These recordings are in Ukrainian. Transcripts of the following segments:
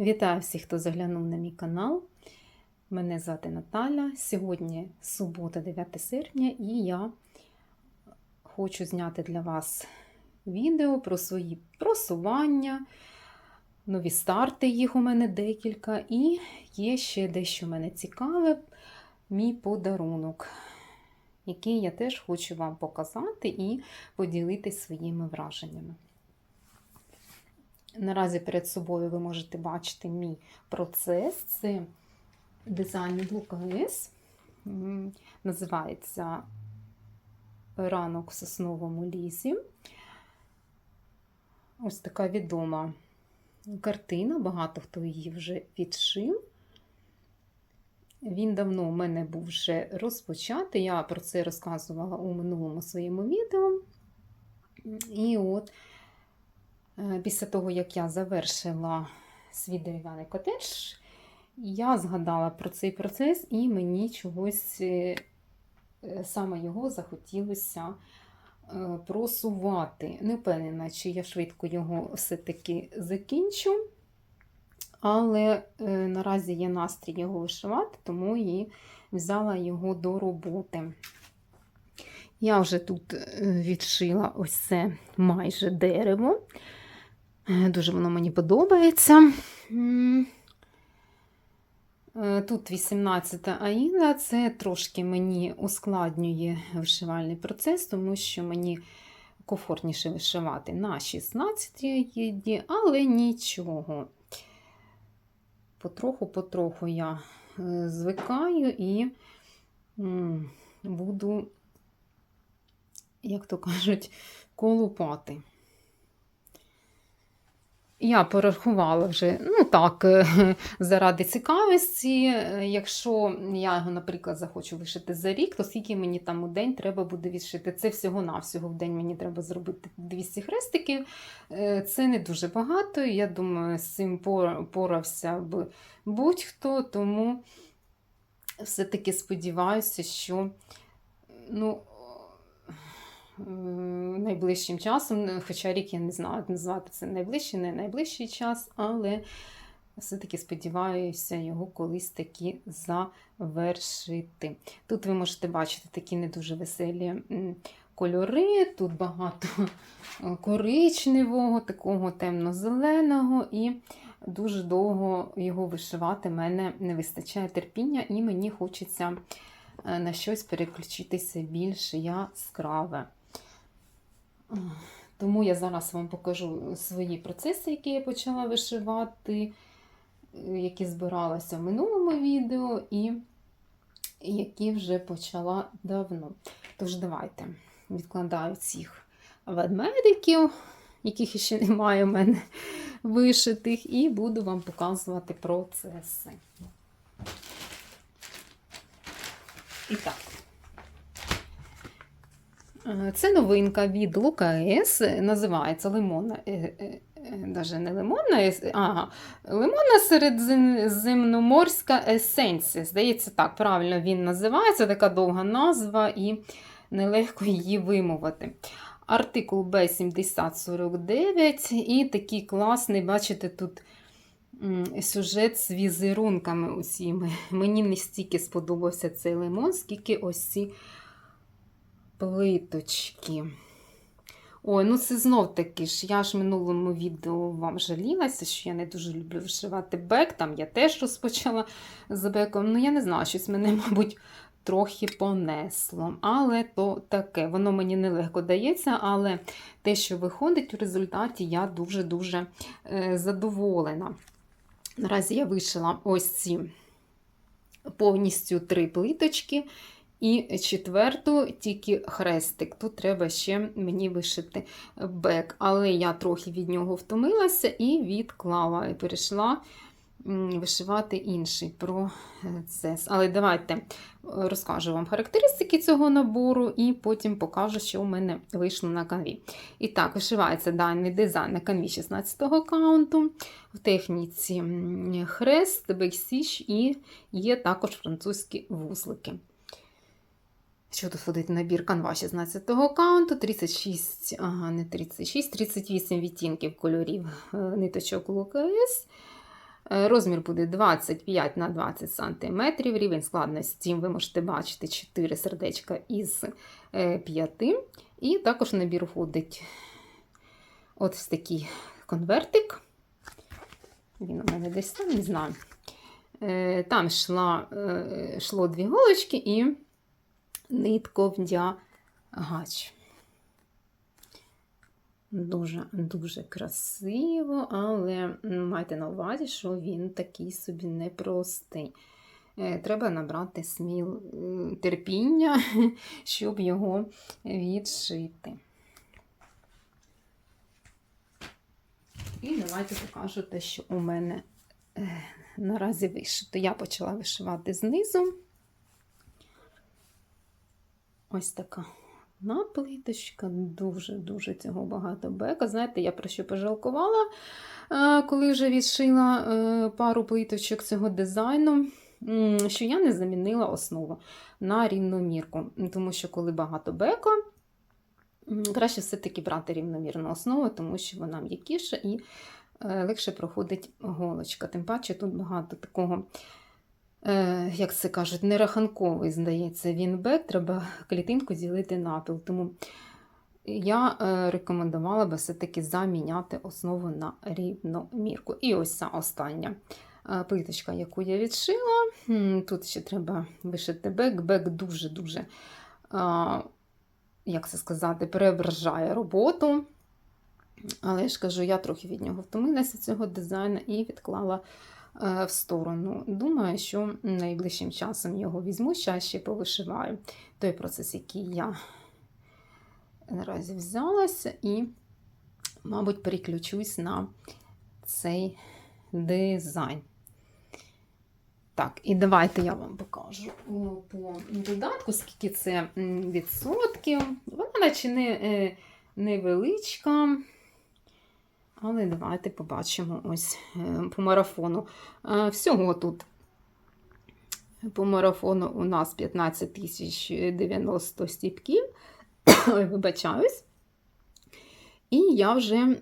Вітаю всіх, хто заглянув на мій канал. Мене звати Наталя. Сьогодні субота, 9 серпня, і я хочу зняти для вас відео про свої просування, нові старти, їх у мене декілька, і є ще дещо в мене цікаве, мій подарунок, який я теж хочу вам показати і поділитися своїми враженнями. Наразі перед собою ви можете бачити мій процес. Це дизайн від ЛКС. Називається Ранок в сосновому лісі. Ось така відома картина, багато хто її вже відшив. Він давно у мене був вже розпочатий. Я про це розказувала у минулому своєму відео. І от Після того, як я завершила свій дерев'яний котедж, я згадала про цей процес, і мені чогось е, е, саме його захотілося е, просувати. Не впевнена, чи я швидко його все-таки закінчу. Але е, наразі є настрій його вишивати, тому і взяла його до роботи. Я вже тут е, відшила ось це майже дерево. Е, Дуже воно мені подобається. Е, Тут 18 аїда, це трошки мені ускладнює вишивальний процес, тому що мені комфортніше вишивати на 16 аїді, але нічого. Потроху-потроху я е, звикаю і буду, як то кажуть, колупати. Я порахувала вже, ну так, заради цікавості. Е, Якщо я його, наприклад, захочу вишити за рік, то скільки мені там у день треба буде відшити? Це всього-навсього в день мені треба зробити 200 хрестиків. Е, Це не дуже багато. Я думаю, з цим пор- порався б будь-хто, тому все-таки сподіваюся, що ну, найближчим часом, е, хоча рік я не знаю, назвати це найближчий, не найближчий час, але все-таки сподіваюся його колись таки завершити. Тут ви можете бачити такі не дуже веселі кольори, тут багато коричневого, такого темно-зеленого, і дуже довго його вишивати мене не вистачає терпіння, і мені хочеться е, на щось переключитися більш яскраве. Тому я зараз вам покажу свої процеси, які я почала вишивати, які збиралася в минулому відео, і які вже почала давно. Тож, давайте відкладаю цих ведмедиків, яких ще немає у мене вишитих, і буду вам показувати процеси. І так. Е, Це новинка від Лукаес, називається лимонна, е, е, даже не лимонна, ага, лимонна середземноморська есенція. Здається, так, правильно він називається, така довга назва і нелегко її вимовити. Артикул Б7049 і такий класний, бачите, тут сюжет з візерунками усіми. Мені не стільки сподобався цей лимон, скільки ось ці плиточки. Ой, ну це знов таки ж. Я ж в минулому відео вам жалілася, що я не дуже люблю вишивати бек. Там я теж розпочала з беком. Ну, я не знаю, щось мене, мабуть, трохи понесло. Але то таке, воно мені нелегко дається, але те, що виходить у результаті, я дуже-дуже е, задоволена. Наразі я вишила ось ці повністю три плиточки. І четверту тільки хрестик. Тут треба ще мені вишити бек. Але я трохи від нього втомилася і відклала, і перейшла вишивати інший процес. Але давайте е, розкажу вам характеристики цього набору, і потім покажу, що у мене вийшло на канві. І так, вишивається даний дизайн на канві 16-го каунту. В техніці хрест, бейсіч і є також французькі вузлики. Що тут входить набір канва 16-го каунту, 36, ага, не 36, 38 відтінків кольорів е, ниточок ЛКС. Е, Розмір буде 25 на 20 см. Рівень складності ви можете бачити 4 сердечка із 5. І також набір входить ось такий конвертик. Він у мене десь там, не знаю. Е, Там йшла, е, йшло дві голочки і нитковдя гач. Дуже дуже красиво, але майте на увазі, що він такий собі непростий. Е, Треба набрати сміл терпіння, щоб його відшити. І давайте покажу те, що у мене е, наразі вишито. Я почала вишивати знизу. Ось така наплиточка, дуже-дуже цього багато бека. Знаєте, я про що пожалкувала, е, коли вже відшила е, пару плиточок цього дизайну, що я не замінила основу на рівномірку. Тому що, коли багато бека, краще все-таки брати рівномірну основу, тому що вона м'якіша і е, легше проходить голочка. Тим паче тут багато такого. Е, як це кажуть, нераханковий, здається, він бек, треба клітинку ділити напіл. Тому я е, рекомендувала би все-таки заміняти основу на рівномірку. І ось ця остання е, плиточка, яку я відшила. Тут ще треба вишити бек. Бек дуже-дуже, як це сказати, переображає роботу. Але я ж кажу, я трохи від нього втомилася цього дизайну і відклала в сторону. Думаю, що найближчим часом його візьму, ще ще повишиваю той процес, який я наразі взялася, і, мабуть, переключусь на цей дизайн. Так, і давайте я вам покажу по додатку, скільки це відсотків. Вона наче не, е, невеличка. Але давайте побачимо ось е, по марафону. Е, Всього тут по марафону у нас 15 тисяч 90 стіпків. Вибачаюсь. І я вже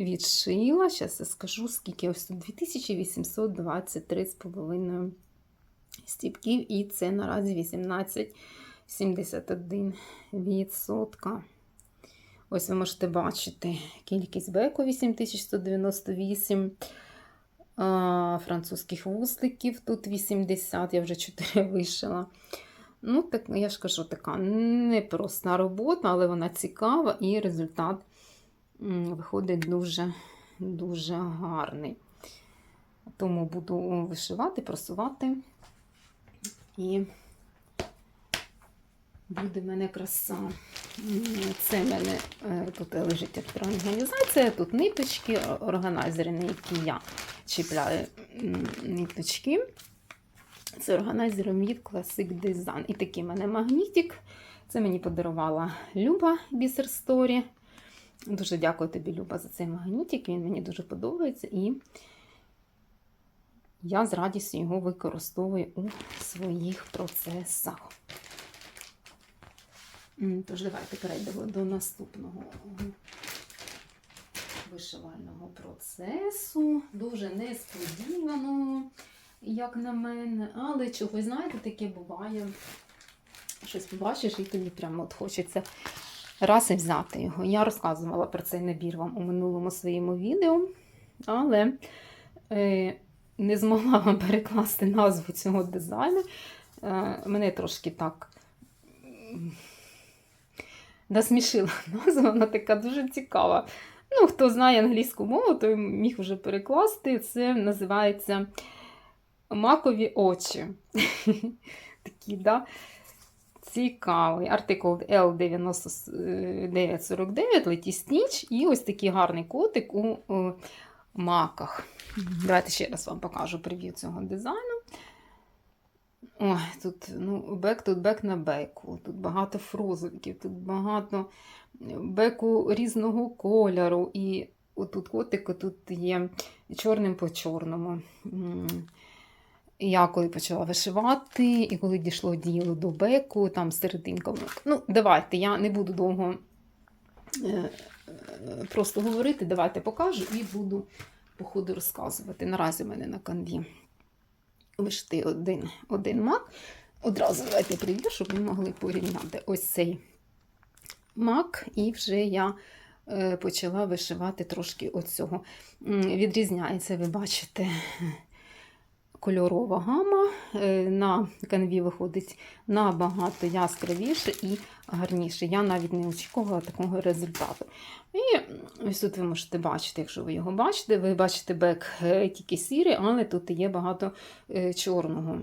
відшила, зараз я скажу, скільки ось тут 2823,5 стіпків, і це наразі 18,71%. Ось ви можете бачити кількість беку 8198, а, французьких вузликів тут 80, я вже 4 вишила. Ну, так, я ж кажу, така непроста робота, але вона цікава і результат виходить дуже, дуже гарний. Тому буду вишивати, просувати. І буде мене краса. Це в мене е, тут лежить організація, тут ниточки, органайзери, на які я чіпляю ниточки. Це органайзер Meet Classic Design. І такий в мене магнітик. Це мені подарувала Люба Бісер Story. Дуже дякую тобі, Люба, за цей магнітик. Він мені дуже подобається. І я з радістю його використовую у своїх процесах. Тож, давайте перейдемо до наступного вишивального процесу. Дуже несподіваного, як на мене. Але чогось, знаєте, таке буває. Щось побачиш, і тобі прямо от хочеться раз і взяти його. Я розказувала про цей набір вам у минулому своєму відео, але е, не змогла вам перекласти назву цього дизайну. Е, мене трошки так насмішила назва, вона така дуже цікава. Ну, хто знає англійську мову, той міг вже перекласти. Це називається макові очі. Такі, да? Цікавий. Артикул L9949 Летість ніч. І ось такий гарний котик у, у маках. Давайте ще раз вам покажу прев'ю цього дизайну. Ой, тут ну, бек тут бек на беку. Тут багато фрузиків, тут багато беку різного кольору. І отут котик тут є чорним по чорному. Я коли почала вишивати, і коли дійшло діло до беку, там серединка. Ну, давайте, я не буду довго е, е, просто говорити, давайте покажу і буду по ходу розказувати. Наразі в мене на канві вишити один, один мак. Одразу давайте прив'ю, щоб ми могли порівняти ось цей мак, і вже я е, почала вишивати трошки оцього. Відрізняється, ви бачите, кольорова гама. Е, На канві виходить набагато яскравіше і гарніше. Я навіть не очікувала такого результату. І ось тут ви можете бачити, якщо ви його бачите, ви бачите бек е, тільки сірий, але тут є багато е, чорного.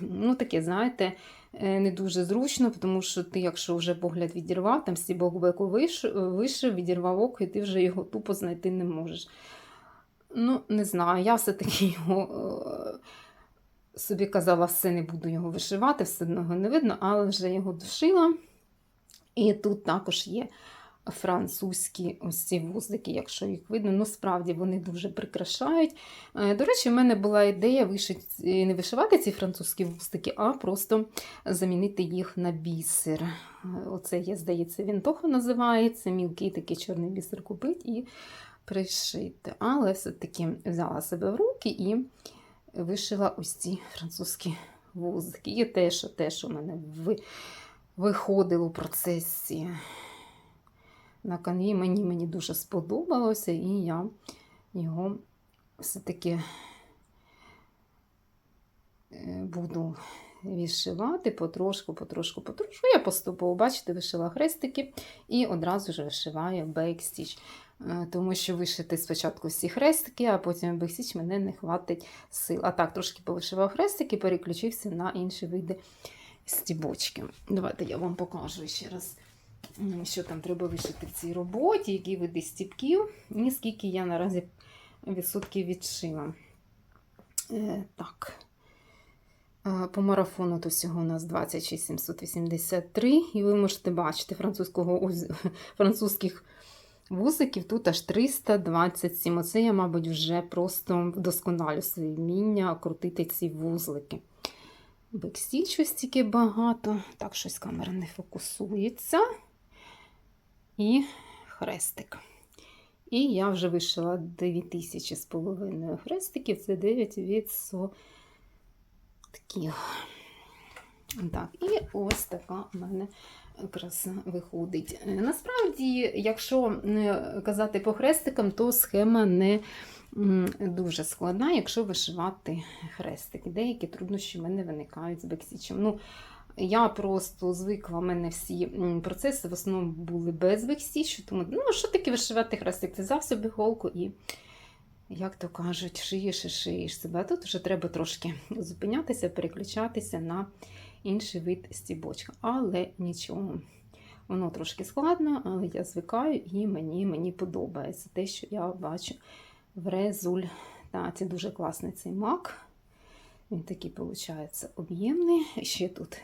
Ну, таке, знаєте, не дуже зручно, тому що ти, якщо вже погляд відірвав, там стібок беку вишив, відірвав око, і ти вже його тупо знайти не можеш. Ну, не знаю, я все-таки його е, собі казала, все не буду його вишивати, все одно його не видно, але вже його дошила. І тут також є французькі ось ці вузлики, якщо їх видно. Ну, справді вони дуже прикрашають. Е, До речі, в мене була ідея вишити, не вишивати ці французькі вузлики, а просто замінити їх на бісер. Е, Оце є, здається, він того називається. Мілкий такий чорний бісер купити і пришити. Але все-таки взяла себе в руки і вишила ось ці французькі вузлики. І те, що те, що в мене ви- виходило в процесі на канві, мені, мені дуже сподобалося, і я його все-таки е, буду відшивати потрошку, потрошку, потрошку. Я поступово, бачите, вишила хрестики і одразу ж вишиваю бейкстіч. Е, Тому що вишити спочатку всі хрестики, а потім бейкстіч мене не хватить сил. А так, трошки повишивав хрестики, переключився на інші види стібочки. Давайте я вам покажу ще раз, що там треба вишити в цій роботі, які види стібків, і скільки я наразі відсотків відшила. Е, так. Е, По марафону то всього у нас 26 783, і ви можете бачити французького, французьких вузиків тут аж 327. Оце я, мабуть, вже просто вдосконалю свої вміння крутити ці вузлики. Бекстіч ось тільки багато. Так, щось камера не фокусується. І хрестик. І я вже вишила 9000 з половиною хрестиків. Це 9 відсотків. Так, і ось така в мене краса виходить. Е, Насправді, якщо казати по хрестикам, то схема не дуже складна, якщо вишивати хрестики. Деякі труднощі в мене виникають з бексічем. Ну, я просто звикла, в мене всі процеси в основному були без бексічу, тому ну, що таке вишивати хрестик? Ти взяв собі голку і, як то кажуть, шиєш і шиєш себе. Тут вже треба трошки зупинятися, переключатися на інший вид стібочка. Але нічого. Воно трошки складно, але я звикаю і мені, мені подобається те, що я бачу в результаті. Дуже класний цей мак. Він такий, виходить, об'ємний. Ще тут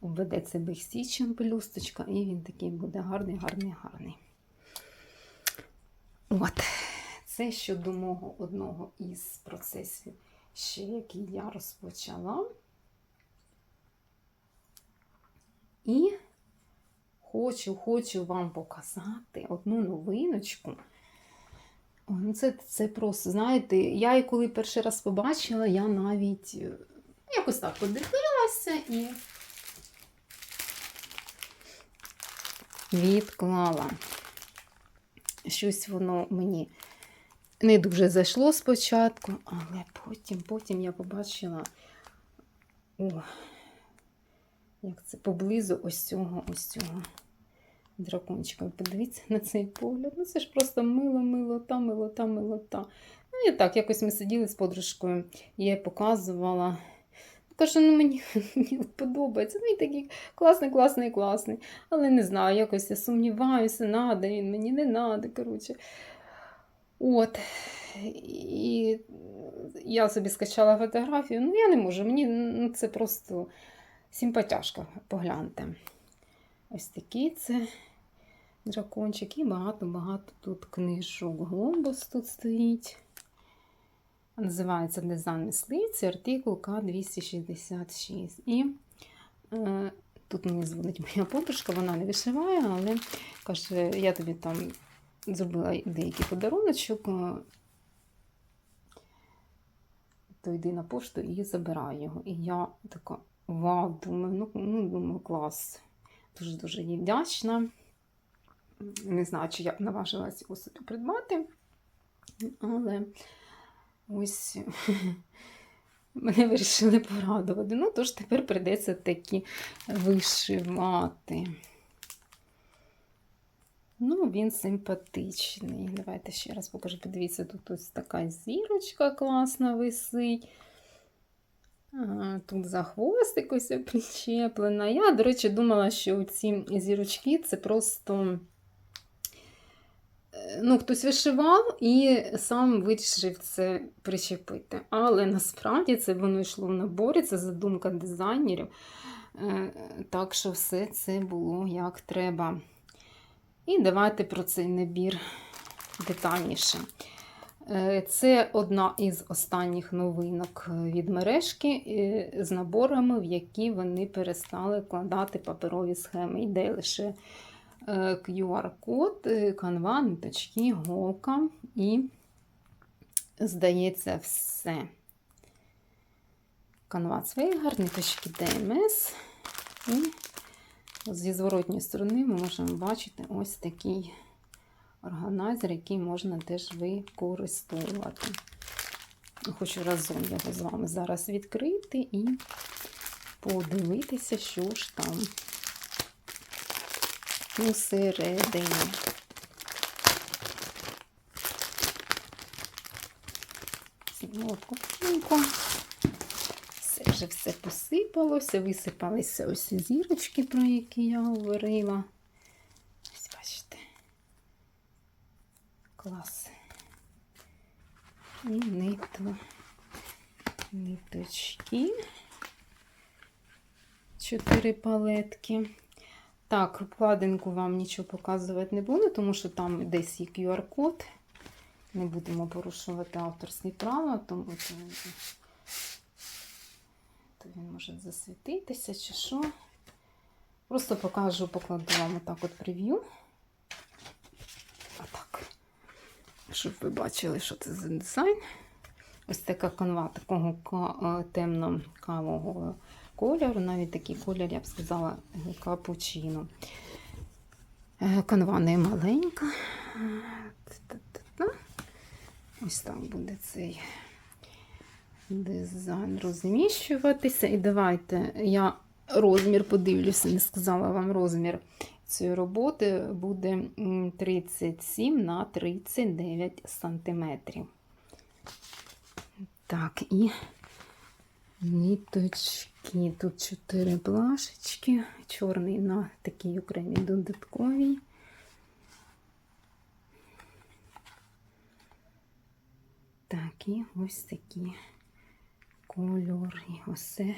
обведеться бексічем пелюсточка, і він такий буде гарний, гарний, гарний. От. Це щодо мого одного із процесів, ще який я розпочала. І хочу, хочу вам показати одну новиночку. Ну це, це просто, знаєте, я її коли перший раз побачила, я навіть е, якось так подивилася і відклала. Щось воно мені не дуже зайшло спочатку, але потім, потім я побачила. О, як це поблизу ось цього, ось цього дракончика. Подивіться на цей погляд. Ну це ж просто мило, милота, милота, милота. Ну і так, якось ми сиділи з подружкою, я їй показувала. Кажу, ну мені, мені подобається. Ну, він такий класний, класний, класний. Але не знаю, якось я сумніваюся, надо він мені не надо. коротше. От. І я собі скачала фотографію. Ну, я не можу. Мені ну, це просто симпатяшка, погляньте. Ось такий це дракончик. І багато-багато тут книжок. Глобус тут стоїть. Називається дизайн мисливці, артикул К266. І е, тут мені дзвонить моя подружка, вона не вишиває, але каже, я тобі там зробила деякий подаруночок. е, то йди на пошту і забирай його. І я така, вау, думаю, ну, ну думаю, клас. Дуже-дуже їй вдячна. Не знаю, чи я б наважилася його собі придбати, але ось мене вирішили порадувати. Ну, тож тепер прийдеться такі вишивати. Ну, він симпатичний. Давайте ще раз покажу. Подивіться, тут ось така зірочка класна висить. Тут за хвостик ось причеплена. Я, до речі, думала, що ці зірочки це просто е, ну, хтось вишивав і сам вирішив це причепити. Але насправді це воно йшло в наборі, це задумка дизайнерів. Е, Так що все це було як треба. І давайте про цей набір детальніше. Е, Це одна із останніх новинок від мережки е, з наборами, в які вони перестали вкладати паперові схеми. Йде лише е, QR-код, е, канва, ниточки, голка і, здається, все. Канва Цвейгар, ниточки ДМС. І зі зворотньої сторони ми можемо бачити ось такий органайзер, який можна теж використовувати. Хочу разом його з вами зараз відкрити і подивитися, що ж там усередині. Купинку. Все вже все посипалося, висипалися ось зірочки, про які я говорила. Ось бачите. Клас. І ниту, ниточки. Чотири палетки. Так, вкладинку вам нічого показувати не буду, тому що там десь є QR-код. Не будемо порушувати авторські права, тому то, то він може засвітитися чи що. Просто покажу, покладу вам отак от прев'ю. Отак. Щоб ви бачили, що це за дизайн. Ось така канва такого е, темно-кавого кольору, навіть такий колір, я б сказала, капучино. Е, Канва не маленька. Ось так буде цей дизайн розміщуватися. І давайте я розмір подивлюся, не сказала вам розмір цієї роботи буде 37 на 39 сантиметрів. Так, і ниточки. Тут 4 плашечки, чорний на такій окремій додатковій. Так, і ось такі кольори. Оце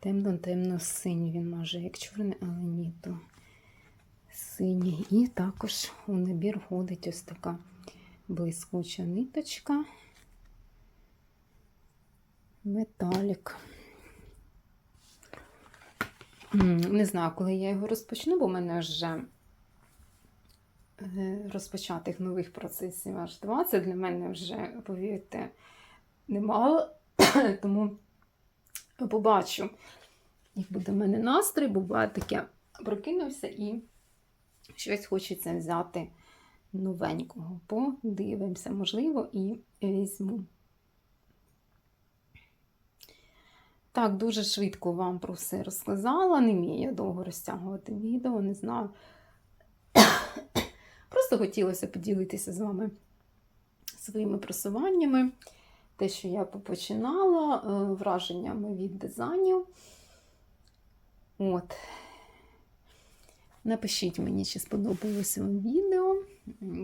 темно-темно-синій. Він може як чорний, але ні, то синій. І також у набір входить ось така блискуча ниточка. Металік. Не знаю, коли я його розпочну, бо в мене вже е, розпочатих нових процесів аж 20. Для мене вже, повірте, немало. Тому побачу, як буде в мене настрій. Буває таке, прокинувся і щось хочеться взяти новенького. Подивимося, можливо, і візьму. Так, дуже швидко вам про все розказала. Не вмію я довго розтягувати відео, не знаю. Просто хотілося поділитися з вами своїми просуваннями, те, що я попочинала, е, враженнями від дизайнів. От. Напишіть мені, чи сподобалося вам відео,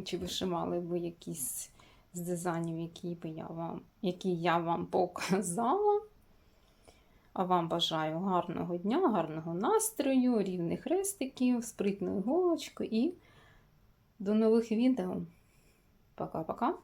чи вишивали ви якісь з дизайнів, які, я вам, які я вам показала. А вам бажаю гарного дня, гарного настрою, рівних хрестиків, спритної голочки і до нових відео. Пока-пока.